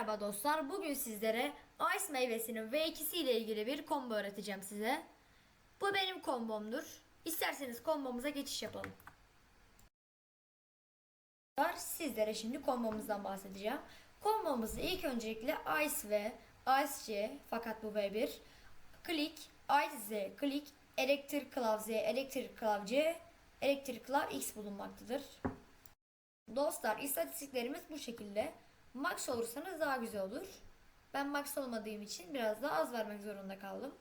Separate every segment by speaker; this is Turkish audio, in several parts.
Speaker 1: Merhaba dostlar. Bugün sizlere Ice meyvesinin V2'si ile ilgili bir combo öğreteceğim size. Bu benim kombomdur. İsterseniz kombomuza geçiş yapalım. Sizlere şimdi kombomuzdan bahsedeceğim. Kombomuzda ilk öncelikle Ice V, Ice C fakat bu V1, Click, Ice Z, Click, Electric Clav Z, Electric Clav C, Electric Clav X bulunmaktadır. Dostlar istatistiklerimiz bu şekilde. Max olursanız daha güzel olur. Ben max olmadığım için biraz daha az vermek zorunda kaldım.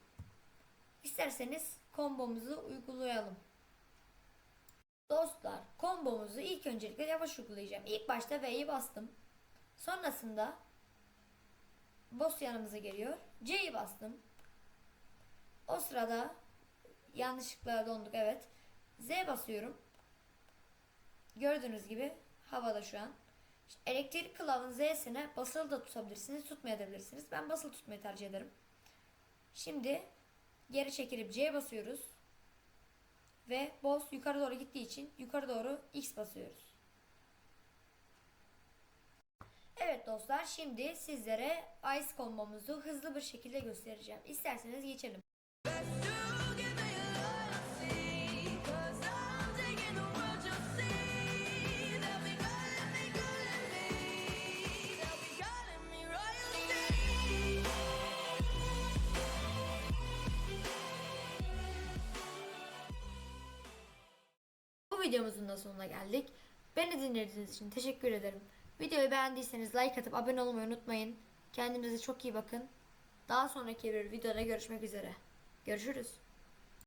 Speaker 1: İsterseniz kombomuzu uygulayalım. Dostlar kombomuzu ilk öncelikle yavaş uygulayacağım. İlk başta V'yi bastım. Sonrasında boss yanımıza geliyor. C'yi bastım. O sırada yanlışlıkla donduk evet. Z basıyorum. Gördüğünüz gibi havada şu an. Elektrik kılavın Z'sine basılı da tutabilirsiniz, tutmayabilirsiniz. Ben basılı tutmayı tercih ederim. Şimdi geri çekilip C basıyoruz. Ve boss yukarı doğru gittiği için yukarı doğru X basıyoruz. Evet dostlar şimdi sizlere Ice kombomuzu hızlı bir şekilde göstereceğim. İsterseniz geçelim. Videomuzun da sonuna geldik. Beni dinlediğiniz için teşekkür ederim. Videoyu beğendiyseniz like atıp abone olmayı unutmayın. Kendinize çok iyi bakın. Daha sonraki bir videoda görüşmek üzere. Görüşürüz.